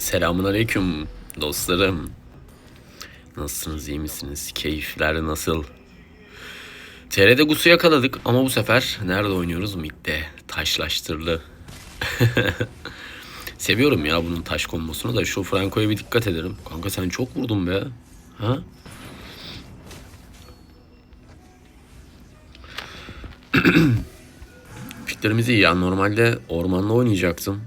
Selamun aleyküm dostlarım. Nasılsınız, iyi misiniz? Keyifler nasıl? TR'de Gus'u yakaladık ama bu sefer nerede oynuyoruz? Mid'de. Taşlaştırlı. Seviyorum ya bunun taş kombosunu da şu Franco'ya bir dikkat ederim. Kanka sen çok vurdun be. Ha? Fikirlerimiz iyi ya. Normalde ormanda oynayacaktım.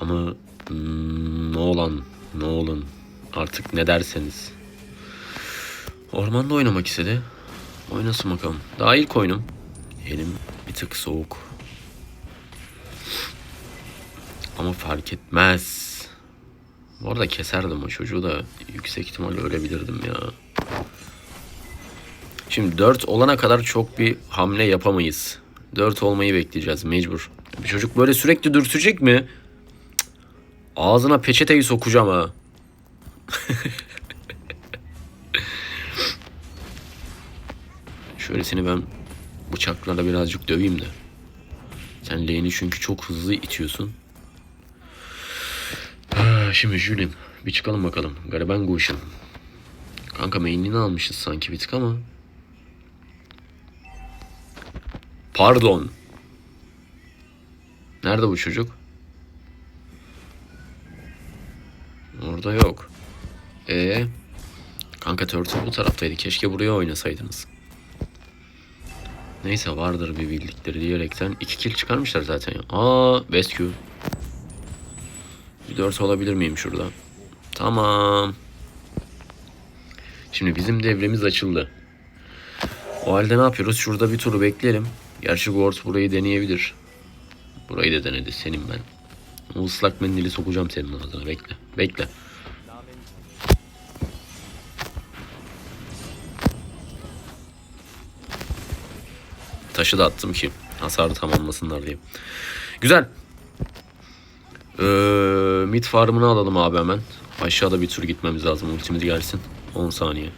Ama ne olan ne olun artık ne derseniz. Ormanda oynamak istedi. Oynasın bakalım. Daha ilk oyunum. Elim bir tık soğuk. Ama fark etmez. Bu arada keserdim o çocuğu da yüksek ihtimalle ölebilirdim ya. Şimdi 4 olana kadar çok bir hamle yapamayız. 4 olmayı bekleyeceğiz mecbur. Bir çocuk böyle sürekli dürtecek mi? Ağzına peçeteyi sokacağım ha. Şöylesini ben bıçaklarla birazcık döveyim de. Sen lane'i çünkü çok hızlı itiyorsun. Şimdi Julin bir çıkalım bakalım. Gariban Guşin. Kanka main'ini almışız sanki bir tık ama. Pardon. Nerede bu çocuk? Orada yok. E Kanka Turtle bu taraftaydı. Keşke buraya oynasaydınız. Neyse vardır bir bildikleri diyerekten iki kill çıkarmışlar zaten. Aa, best. Bir 4 olabilir miyim şurada? Tamam. Şimdi bizim devremiz açıldı. O halde ne yapıyoruz? Şurada bir turu bekleyelim. Gerçi Gort burayı deneyebilir. Burayı da denedi. Senin ben. O ıslak mendili sokacağım senin ağzına. Bekle. Bekle. Taşı da attım ki hasarı tamamlasınlar diye. Güzel. Ee, mid farmını alalım abi hemen. Aşağıda bir tur gitmemiz lazım. Ultimiz gelsin. 10 saniye.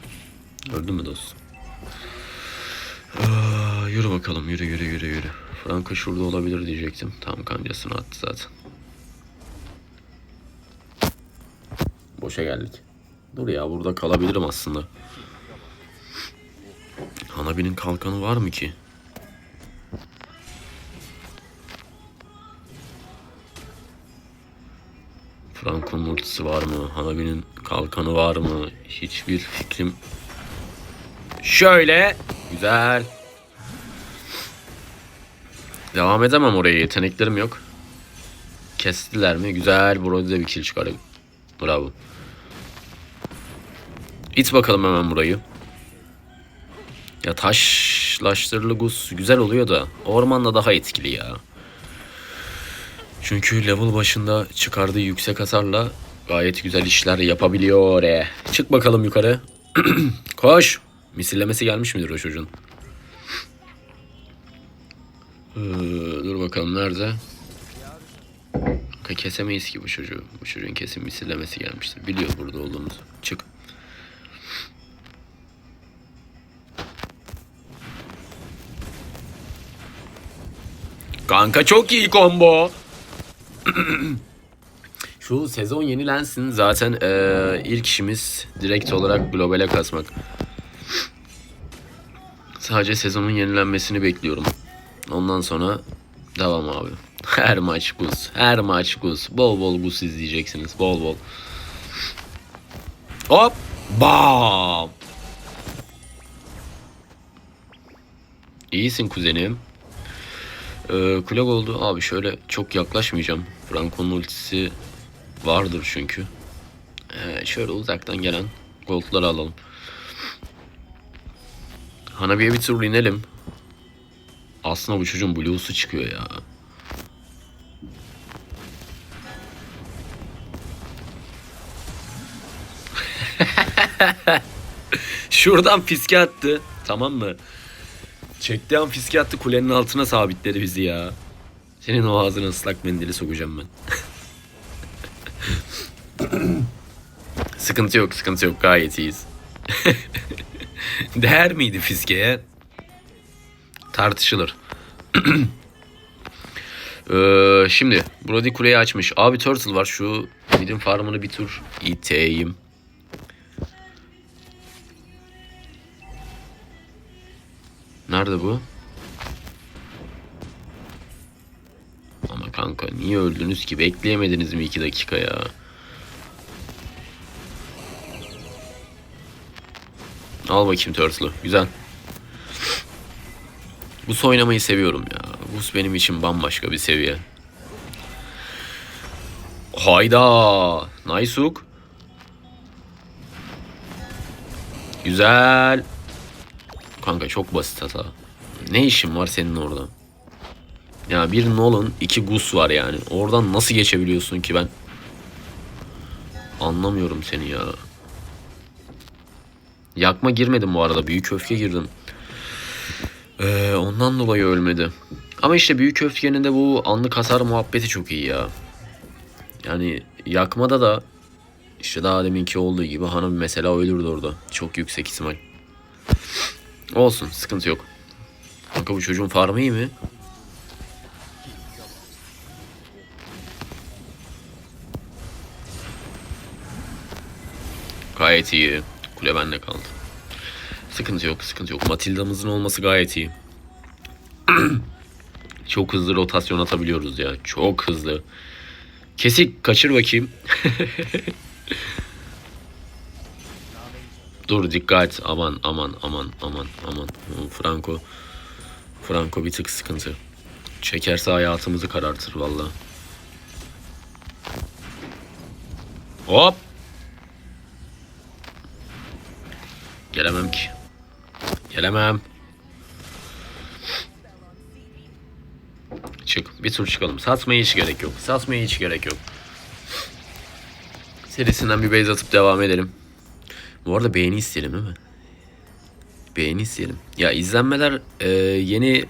Öldün mü dostum? Aa, yürü bakalım yürü yürü yürü yürü. Franka şurada olabilir diyecektim. Tam kancasını attı zaten. Boşa geldik. Dur ya burada kalabilirim aslında. Hanabi'nin kalkanı var mı ki? Franco'nun ultisi var mı? Hanabi'nin kalkanı var mı? Hiçbir fikrim. Şöyle. Güzel. Devam edemem oraya. Yeteneklerim yok. Kestiler mi? Güzel. Burada da bir kill çıkarayım. Bravo. İt bakalım hemen burayı. Ya taşlaştırılı gus güzel oluyor da ormanda daha etkili ya. Çünkü level başında çıkardığı yüksek hasarla gayet güzel işler yapabiliyor. E. Çık bakalım yukarı. Koş. Misillemesi gelmiş midir o çocuğun? Ee, dur bakalım nerede? Kanka kesemeyiz ki bu çocuğu. Bu çocuğun kesin misillemesi gelmiştir. Biliyor burada olduğumuzu. Çık. Kanka çok iyi combo. Şu sezon yenilensin zaten eee, ilk işimiz direkt olarak globale kasmak. Sadece sezonun yenilenmesini bekliyorum. Ondan sonra devam abi. Her maç buz. Her maç buz. Bol bol buz izleyeceksiniz. Bol bol. Hop. Bam. İyisin kuzenim. Ee, Kulak oldu. Abi şöyle çok yaklaşmayacağım. Franco'nun ultisi vardır çünkü. Ee, şöyle uzaktan gelen goldları alalım. Hanabi'ye bir tur inelim. Aslında bu çocuğun blue'su çıkıyor ya. Şuradan fiske attı. Tamam mı? Çektiği an fiske attı kulenin altına sabitledi bizi ya. Senin o ağzına ıslak mendili sokacağım ben. sıkıntı yok sıkıntı yok gayet iyiyiz. Değer miydi fiskeye? Tartışılır. Ee, şimdi Brody kuleyi açmış. Abi Turtle var. Şu midin farmını bir tur iteyim. Nerede bu? Ama kanka niye öldünüz ki? Bekleyemediniz mi iki dakika ya? Al bakayım Turtle'ı. Güzel. Bus oynamayı seviyorum ya. Bus benim için bambaşka bir seviye. Hayda. Hook. Güzel. Kanka çok basit hata. Ne işin var senin orada? Ya bir Nolan, iki Gus var yani. Oradan nasıl geçebiliyorsun ki ben? Anlamıyorum seni ya. Yakma girmedim bu arada. Büyük öfke girdim. Ee, ondan dolayı ölmedi. Ama işte büyük öfkenin de bu anlık hasar muhabbeti çok iyi ya. Yani yakmada da işte daha deminki olduğu gibi hanım mesela ölürdü orada. Çok yüksek ihtimal. Olsun sıkıntı yok. Kanka bu çocuğun farmı iyi mi? Gayet iyi. Kule bende kaldı. Sıkıntı yok, sıkıntı yok. Matilda'mızın olması gayet iyi. Çok hızlı rotasyon atabiliyoruz ya. Çok hızlı. Kesik kaçır bakayım. Dur dikkat. Aman aman aman aman aman. Franco. Franco bir tık sıkıntı. Çekerse hayatımızı karartır valla. Hop. Gelemem ki. Gelemem. Çık. Bir tur çıkalım. Satmaya hiç gerek yok. Satmaya hiç gerek yok. Serisinden bir base atıp devam edelim. Bu arada beğeni isteyelim değil mi? Beğeni isteyelim. Ya izlenmeler e, yeni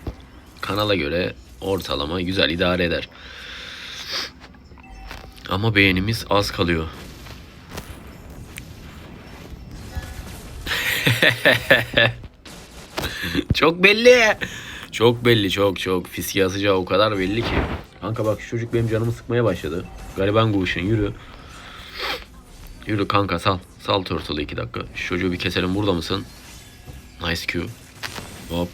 kanala göre ortalama güzel idare eder. Ama beğenimiz az kalıyor. çok belli. Çok belli çok çok. Fiske atacağı o kadar belli ki. Kanka bak şu çocuk benim canımı sıkmaya başladı. Gariban guşun yürü. Yürü kanka sal. Sal turtle'ı iki dakika. Şu çocuğu bir keselim burada mısın? Nice Q. Hop.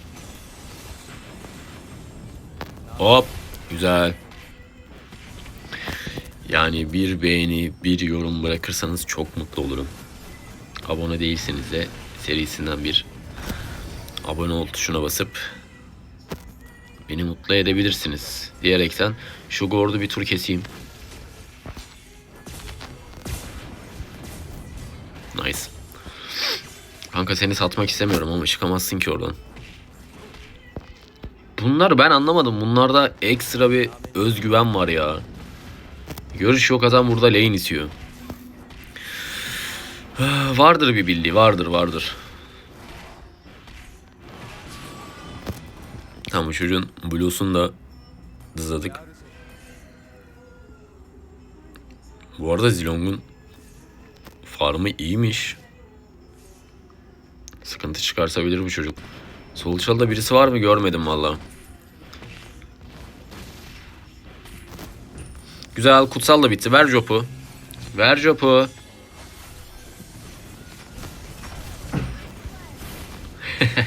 Hop. Güzel. Yani bir beğeni, bir yorum bırakırsanız çok mutlu olurum. Abone değilseniz de serisinden bir abone ol tuşuna basıp beni mutlu edebilirsiniz diyerekten şu gordu bir tur keseyim. Nice. Kanka seni satmak istemiyorum ama çıkamazsın ki oradan. Bunlar ben anlamadım. Bunlarda ekstra bir özgüven var ya. Görüş yok adam burada lane itiyor. Vardır bir bildiği vardır vardır. Tamam çocuğun blues'unu da dızladık. Bu arada Zilong'un farmı iyiymiş. Sıkıntı çıkarsabilir bu çocuk. Sol çalda birisi var mı görmedim valla. Güzel kutsal da bitti. Ver jopu. Ver jopu.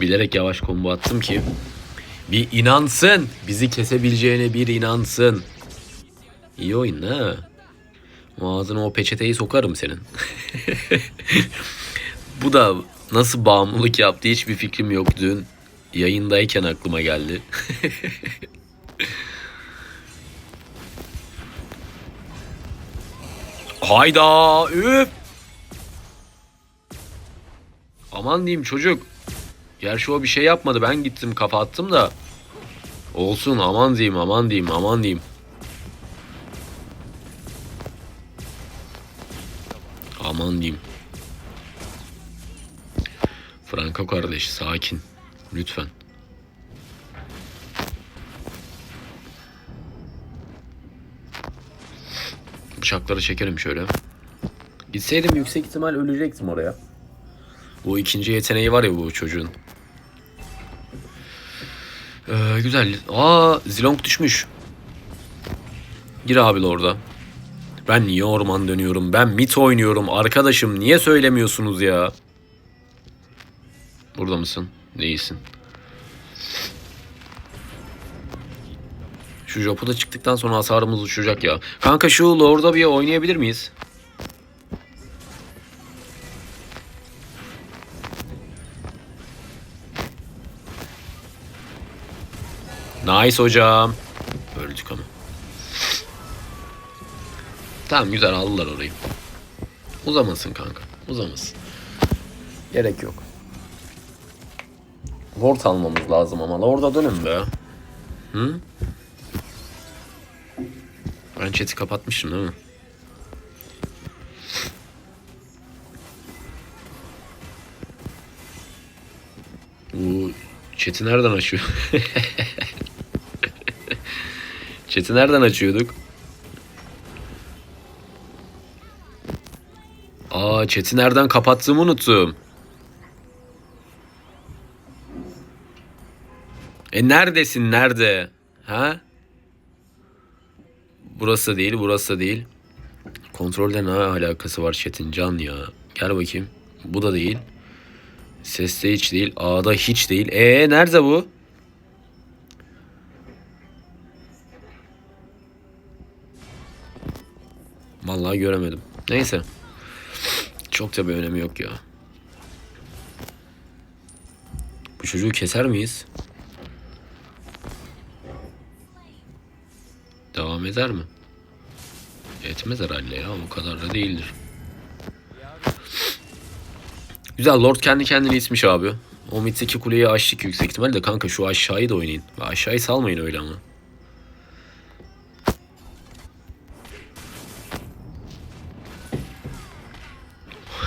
Bilerek yavaş combo attım ki bir inansın. Bizi kesebileceğine bir inansın. İyi oyun ha. Ağzına o peçeteyi sokarım senin. Bu da nasıl bağımlılık yaptı hiçbir fikrim yok dün. Yayındayken aklıma geldi. Hayda üf. Aman diyeyim çocuk. Gerçi o bir şey yapmadı. Ben gittim kafa attım da. Olsun aman diyeyim aman diyeyim aman diyeyim. Aman diyeyim. Franco kardeş sakin. Lütfen. Bıçakları çekelim şöyle. Gitseydim yüksek ihtimal ölecektim oraya. Bu ikinci yeteneği var ya bu çocuğun. Ee, güzel. Aa Zilong düşmüş. Gir abi orada. Ben niye orman dönüyorum? Ben mit oynuyorum. Arkadaşım niye söylemiyorsunuz ya? Burada mısın? Değilsin. Şu Jopu da çıktıktan sonra hasarımız uçacak ya. Kanka şu Lord'a bir oynayabilir miyiz? Nice hocam. Öldük ama. Tamam güzel aldılar orayı. Uzamasın kanka. Uzamasın. Gerek yok. Ward almamız lazım ama. Orada dönün be. Hı? Ben chat'i kapatmışım değil mi? Bu chat'i nereden açıyor? chat'i nereden açıyorduk? Aa chat'i nereden kapattığımı unuttum. E neredesin nerede? Ha? Burası değil, burası değil. Kontrolle ne alakası var chat'in can ya? Gel bakayım. Bu da değil. Seste hiç değil. A'da hiç değil. E nerede bu? Vallahi göremedim. Neyse. Çok da bir önemi yok ya. Bu çocuğu keser miyiz? Devam eder mi? Etmez herhalde ya. O kadar da değildir. Güzel. Lord kendi kendine itmiş abi. O mitteki kuleyi açtık yüksek ihtimalle de kanka şu aşağıyı da oynayın. Aşağıyı salmayın öyle ama.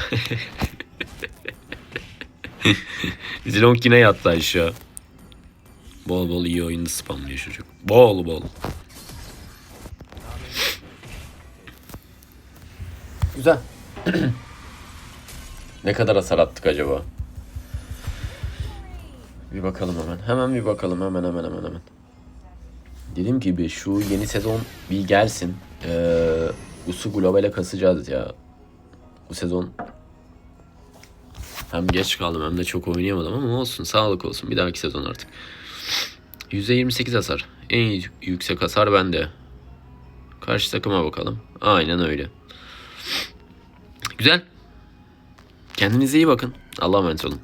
Zilong yine yattı aşağı. Bol bol iyi oyunda spamlıyor çocuk. Bol bol. Güzel. ne kadar hasar attık acaba? Bir bakalım hemen. Hemen bir bakalım hemen hemen hemen hemen. Dediğim gibi şu yeni sezon bir gelsin. Ee, Usu globale kasacağız ya. Bu sezon hem geç kaldım hem de çok oynayamadım ama olsun sağlık olsun bir dahaki sezon artık. %28 hasar. En yüksek hasar bende. Karşı takıma bakalım. Aynen öyle. Güzel. Kendinize iyi bakın. Allah'a emanet olun.